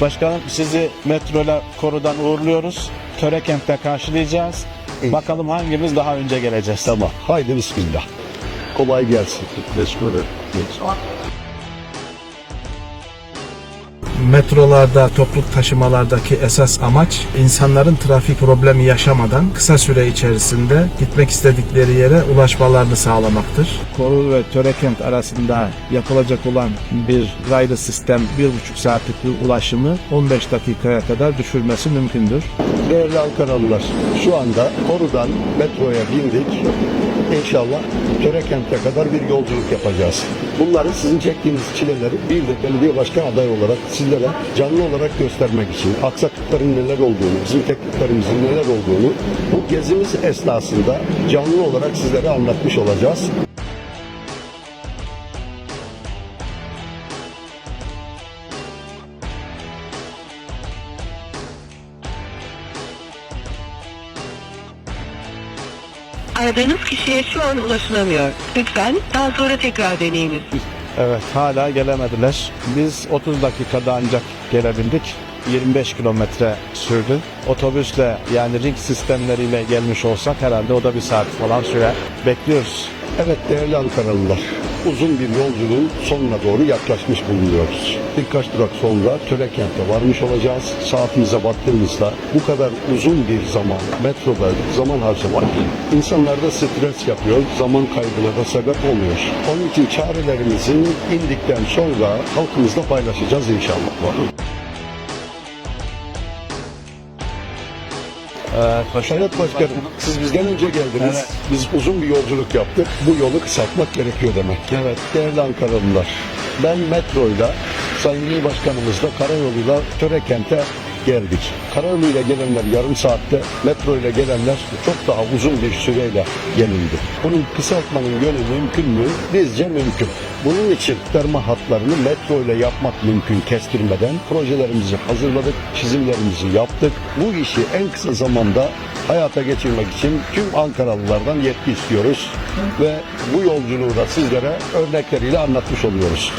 Başkanım sizi metroyla korudan uğurluyoruz. Törekent'te karşılayacağız. İyi. Bakalım hangimiz daha önce geleceğiz. Tamam. Haydi bismillah. Kolay gelsin. Teşekkür Metrolarda, toplu taşımalardaki esas amaç insanların trafik problemi yaşamadan kısa süre içerisinde gitmek istedikleri yere ulaşmalarını sağlamaktır. Koru ve Törekent arasında yapılacak olan bir raylı sistem bir buçuk saatlik bir ulaşımı 15 dakikaya kadar düşürmesi mümkündür. Değerli Ankaralılar, şu anda Koru'dan metroya bindik. İnşallah Törekent'e kadar bir yolculuk yapacağız. Bunları sizin çektiğiniz çileleri bir de belediye başkan adayı olarak sizlere canlı olarak göstermek için aksaklıkların neler olduğunu, bizim tekniklerimizin neler olduğunu bu gezimiz esnasında canlı olarak sizlere anlatmış olacağız. Aradığınız kişiye şu an ulaşılamıyor. Lütfen daha sonra tekrar deneyiniz. Evet hala gelemediler. Biz 30 dakikada ancak gelebildik. 25 kilometre sürdü. Otobüsle yani ring sistemleriyle gelmiş olsak herhalde o da bir saat falan sürer. Bekliyoruz. Evet değerli Ankaralılar, uzun bir yolculuğun sonuna doğru yaklaşmış bulunuyoruz. Birkaç durak sonra Törekent'e varmış olacağız. Saatimize baktığımızda bu kadar uzun bir zaman metroda zaman harcamak insanlarda stres yapıyor, zaman kaybına da sebep oluyor. Onun için çarelerimizi indikten sonra halkımızla paylaşacağız inşallah. Evet, hoş Sayın Başkanım, siz bizden önce geldiniz. Evet. Biz uzun bir yolculuk yaptık. Bu yolu kısaltmak gerekiyor demek. Evet. Değerli Ankaralılar, ben metroyla, Sayın İl Başkanımızla karayoluyla Törekent'e geldik. Karayoluyla gelenler yarım saatte, metroyla gelenler çok daha uzun bir süreyle gelindi. Bunun kısaltmanın yönü mümkün mü? Bizce mümkün. Bunun için derma hatlarını metro ile yapmak mümkün kestirmeden projelerimizi hazırladık, çizimlerimizi yaptık. Bu işi en kısa zamanda hayata geçirmek için tüm Ankaralılardan yetki istiyoruz ve bu yolculuğu da sizlere örnekleriyle anlatmış oluyoruz.